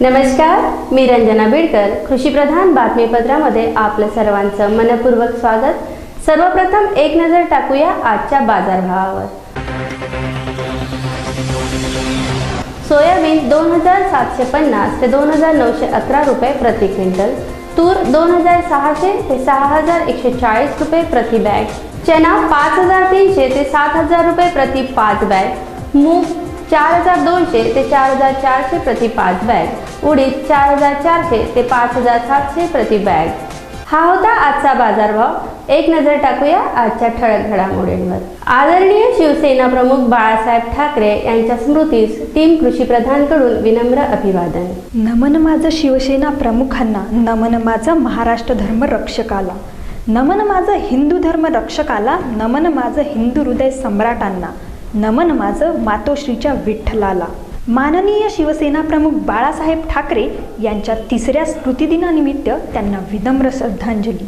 नमस्कार मी रंजना बिडकर कृषीप्रधान बातमीपत्रामध्ये आपलं सर्वांचं मनपूर्वक स्वागत. सर्वप्रथम एक नजर टाकूया आजच्या बाजारभावावर. सोयाबीन दोन हजार सातशे पन्नास ते दोन हजार नऊशे अकरा रुपये प्रति क्विंटल तूर दोन हजार सहाशे ते सहा हजार एकशे चाळीस रुपये प्रति बॅग चना पाच हजार तीनशे ते सात हजार रुपये प्रति पाच बॅग मूग चार हजार दोनशे ते चार हजार चारशे प्रति पाच बॅग. उडीद चार हजार चारशे ते पाच हजार सातशे प्रति बॅग. हा होता आजचा बाजारभाव. एक नजर टाकूया आजच्या ठळक घडामोडींवर. आदरणीय शिवसेना प्रमुख बाळासाहेब ठाकरे यांच्या स्मृतीस टीम कृषी प्रधानकडून विनम्र अभिवादन. नमन माझं शिवसेना प्रमुखांना नमन माझं महाराष्ट्र धर्म रक्षकाला. नमन माझं हिंदू धर्म रक्षकाला नमन माझं हिंदू हृदय सम्राटांना. नमन माझं मातोश्रीच्या विठ्ठलाला. माननीय शिवसेना प्रमुख बाळासाहेब ठाकरे यांच्या तिसऱ्या स्मृतिदिनानिमित्त त्यांना विनम्र श्रद्धांजली.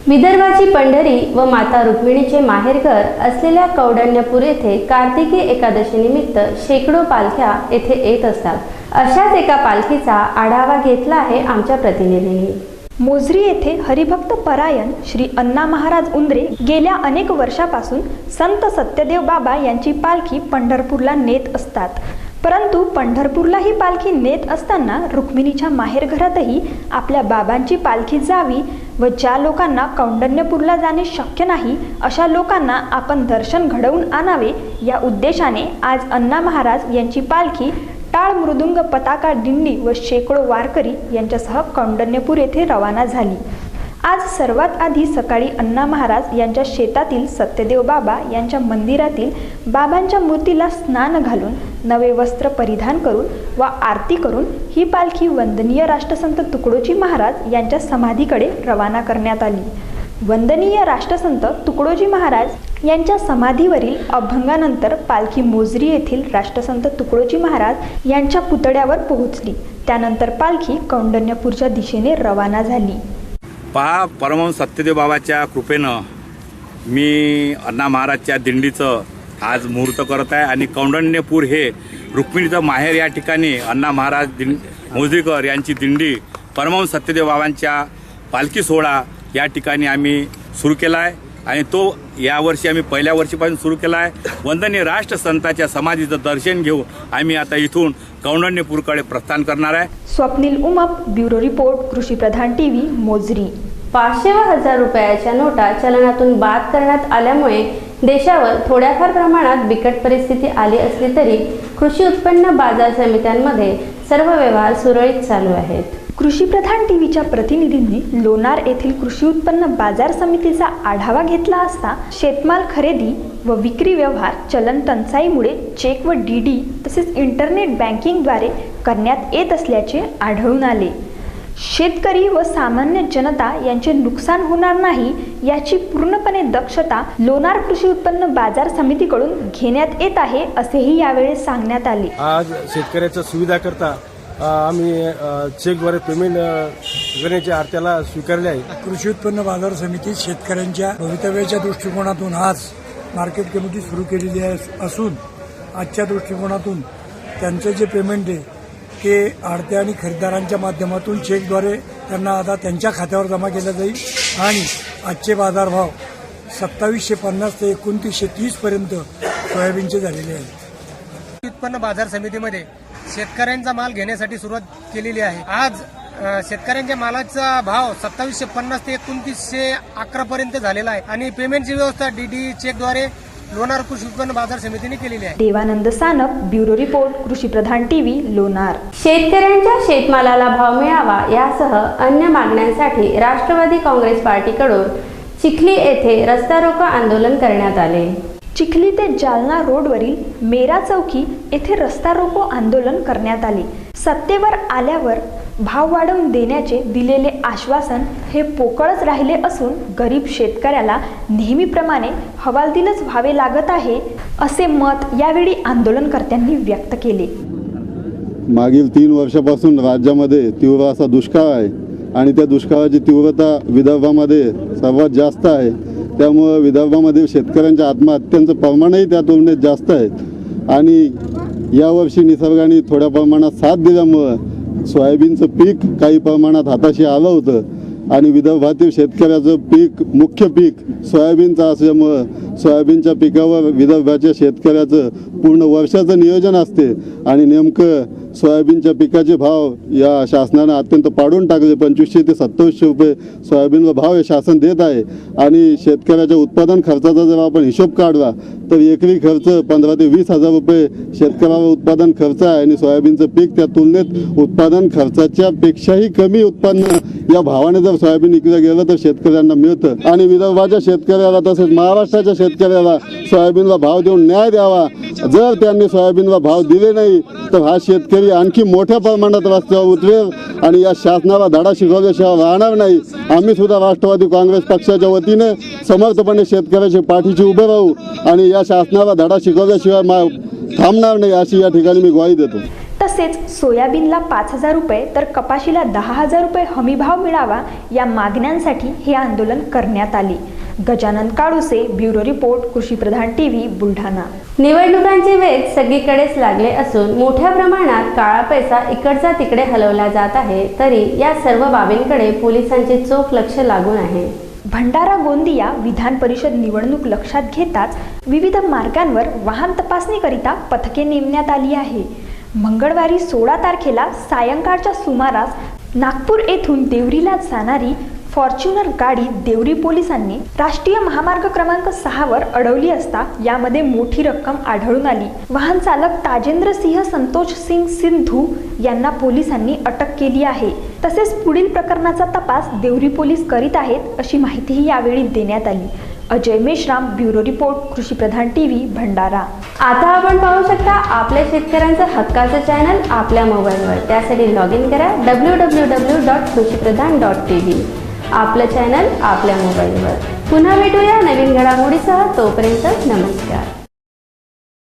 विदर्भाची पंढरी व माता रुक्मिणीचे माहेरघर असलेल्या कौडण्यपूर येथे कार्तिकी एकादशीनिमित्त शेकडो पालख्या येथे येत असतात. अशाच एका पालखीचा आढावा घेतला आहे आमच्या प्रतिनिधींनी. मोजरी येथे हरिभक्त परायण श्री अण्णा महाराज उंद्रे गेल्या अनेक वर्षापासून संत सत्यदेव बाबा यांची पालखी पंढरपूरला नेत असतात. परंतु पंढरपूरला ही पालखी नेत असताना रुक्मिणीच्या माहेरघरातही आपल्या बाबांची पालखी जावी व ज्या लोकांना कौंडण्यपूरला जाणे शक्य नाही अशा लोकांना आपण दर्शन घडवून आणावे या उद्देशाने आज अण्णा महाराज यांची पालखी टाळ मृदुंग पताका दिंडी व शेकडो वारकरी यांच्यासह कौंडण्यपूर येथे रवाना झाली. आज सर्वात आधी सकाळी अण्णा महाराज यांच्या शेतातील सत्यदेव बाबा यांच्या मंदिरातील बाबांच्या मूर्तीला स्नान घालून नवे वस्त्र परिधान करून व आरती करून ही पालखी वंदनीय राष्ट्रसंत तुकडोजी महाराज यांच्या समाधीकडे रवाना करण्यात आली. वंदनीय राष्ट्रसंत तुकडोजी महाराज यांच्या समाधीवरील अभंगानंतर पालखी मोजरी येथील राष्ट्रसंत तुकडोजी महाराज यांच्या पुतळ्यावर पोहोचली. त्यानंतर पालखी कौंडण्यपूरच्या दिशेने रवाना झाली. पहा परमहंस सत्यदेव बाबाच्या कृपेनं मी अण्णा महाराजच्या दिंडीचं आज मुहूर्त करत आहे आणि कौंडण्यपूर हे रुक्मिणीचं माहेर या ठिकाणी अण्णा महाराज दिं मोजरीकर यांची दिंडी परमहंस सत्यदेव बाबांच्या पालखी सोहळा या ठिकाणी आम्ही सुरू केला आहे. आणि तो यावर्षी आम्ही पहिल्या वर्षीपासून सुरू केला आहे. वंदनीय राष्ट्रसंताच्या समाधीचं दर्शन घेऊन आम्ही आता इथून कौंडण्यपूरकडे प्रस्थान करणार आहे. स्वप्नील उमप ब्युरो रिपोर्ट कृषी प्रधान टीव्ही मोजरी. पाचशे व हजार रुपयाच्या नोटा चलनातून बाद करण्यात आल्यामुळे देशावर थोड्याफार प्रमाणात बिकट परिस्थिती आली असली तरी कृषी उत्पन्न बाजार समित्यांमध्ये सर्व व्यवहार सुरळीत चालू आहेत. कृषीप्रधान टीव्हीच्या प्रतिनिधींनी लोणार येथील कृषी उत्पन्न बाजार समितीचा आढावा घेतला असता शेतमाल खरेदी व विक्री व्यवहार चलन टंचाईमुळे चेक व डी डी तसेच इंटरनेट बँकिंगद्वारे करण्यात येत असल्याचे आढळून आले. शेतकरी व सामान्य जनता यांचे नुकसान होणार नाही याची पूर्णपणे दक्षता लोणार कृषी उत्पन्न बाजार समितीकडून घेण्यात येत आहे असेही यावेळी सांगण्यात आले. आज शेतकऱ्याच्या सुविधा करता आम्ही चेकद्वारे पेमेंट करण्याच्या आरत्याला स्वीकारले आहे. कृषी उत्पन्न बाजार समिती शेतकऱ्यांच्या भवितव्याच्या दृष्टिकोनातून आज मार्केट कमिटी सुरू केलेली आहे असून आजच्या दृष्टिकोनातून त्यांचं जे पेमेंट आहे ते आडत्या आणि खरेदीदारांच्या माध्यमातून चेकद्वारे त्यांना आता त्यांच्या खात्यावर जमा केलं जाईल. आणि आजचे बाजारभाव सत्तावीसशे पन्नास ते एकोणतीसशे तीसपर्यंत सोयाबीनचे झालेले आहेत. उत्पन्न बाजार समितीमध्ये शेतकऱ्यांचा माल घेण्यासाठी सुरुवात केलेली आहे. आज शेतकऱ्यांच्या मालाचा भाव सत्तावीसशे पन्नास ते एकोणतीसशे अकरा पर्यंत झालेला आहे आणि पेमेंटची व्यवस्था डीडी चेकद्वारे लोणार कृषी उत्पन्न बाजार समितीने केलेली आहे. देवानंद सानप ब्युरो रिपोर्ट कृषी प्रधान टीव्ही लोणार. शेतकऱ्यांच्या शेतमालाला भाव मिळावा यासह अन्य मागण्यांसाठी राष्ट्रवादी काँग्रेस पार्टीकडून चिखली येथे रस्ता रोको आंदोलन करण्यात आले. चिखली ते जालना रोडवरील मेरा चौकी येथे रस्ता रोको आंदोलन करण्यात आले. सत्तेवर आल्यावर भाव वाढवून देण्याचे दिलेले आश्वासन हे पोकळच राहिले असून गरीब शेतकऱ्याला नेहमीप्रमाणे हवालदिलच व्हावे लागत आहे असे मत यावेळी आंदोलनकर्त्यांनी व्यक्त केले. मागील तीन वर्षापासून राज्यामध्ये तीव्र असा दुष्काळ आहे आणि त्या दुष्काळाची तीव्रता विदर्भामध्ये सर्वात जास्त आहे. त्यामुळं विदर्भामध्ये शेतकऱ्यांच्या आत्महत्यांचं प्रमाणही त्या तुलनेत जास्त आहे. आणि यावर्षी निसर्गाने थोड्या प्रमाणात साथ दिल्यामुळं सोयाबीनचं पीक काही प्रमाणात हाताशी आलं होतं. आणि विदर्भातील शेतकऱ्याचं पीक मुख्य पीक सोयाबीनचं असल्यामुळं सोयाबीनच्या पिकावर विदर्भाच्या शेतकऱ्याचं पूर्ण वर्षाचं नियोजन असते. आणि नेमकं सोयाबीनच्या पिकाचे भाव या शासनानं अत्यंत पाडून टाकले. पंचवीसशे ते सत्तावीसशे रुपये सोयाबीनला भाव हे शासन देत आहे. आणि शेतकऱ्याच्या उत्पादन खर्चाचा जर आपण हिशोब काढला तर एकरी खर्च पंधरा ते वीस हजार रुपये शेतकऱ्याला उत्पादन खर्च आहे. आणि सोयाबीनचं पीक त्या तुलनेत उत्पादन खर्चाच्या पेक्षाही कमी उत्पन्न या भावाने जर सोयाबीन विकलं गेलं तर शेतकऱ्यांना मिळतं. आणि विदर्भाच्या शेतकऱ्याला तसेच महाराष्ट्राच्या शेतकऱ्याला सोयाबीनला भाव देऊन न्याय द्यावा. जर त्यांनी सोयाबीनला भाव दिले नाही तर हा शेतकरी आणखी मोठ्या प्रमाणात रस्त्यावर उतरेल आणि या शासनाला धडा शिकवल्याशिवाय राहणार नाही. आम्ही सुद्धा राष्ट्रवादी काँग्रेस पक्षाच्या वतीने समर्थपणे शेतकऱ्याच्या पाठीशी उभे राहू आणि या शासनाला धडा शिकवल्याशिवाय मा थांबणार नाही अशी या ठिकाणी मी ग्वाही देतो. तसेच सोयाबीनला पाच हजार रुपये तर कपाशीला दहा हजार रुपये हमीभाव मिळावा या मागण्यांसाठी हे आंदोलन करण्यात आले. Gajanan Kaluse bureau report Krushipradhan TV Buldhana. निवडणुकांचे वेग सगळीकडेच लागले असून मोठ्या प्रमाणात काळा पैसा इकडचा तिकडे हलवला जात आहे तरी या सर्व बाबींकडे पोलिसांचे चोख लक्ष लागून आहे. भंडारा गोंदिया विधान परिषद निवडणूक लक्षात घेताच विविध मार्गांवर वाहन तपासणीकरिता पथके नेमण्यात आली आहे. मंगळवारी सोळा तारखेला सायंकाळच्या सुमारास नागपूर येथून देवरीला जाणारी फॉर्च्युनर गाडी देवरी पोलिसांनी राष्ट्रीय महामार्ग क्रमांक सहावर अडवली असता यामध्ये मोठी रक्कम आढळून आली. वाहन चालक ताजेंद्र सिंह संतोष सिंग सिंधू यांना पोलिसांनी अटक केली आहे. तसेच पुढील प्रकरणाचा तपास देवरी पोलीस करीत आहेत अशी माहितीही यावेळी देण्यात आली. Ajay Meshram bureau report Krushipradhan TV Bhandara. आता आपण पाहू शकता आपल्या शेतकऱ्यांचं हक्काचं चॅनल आपल्या मोबाईलवर. त्यासाठी लॉग इन करा W W W dot Krushipradhan dot T V आपलं चॅनल आपल्या मोबाईलवर पुन्हा भेटूया नवीन घडामोडीसह तोपर्यंत नमस्कार.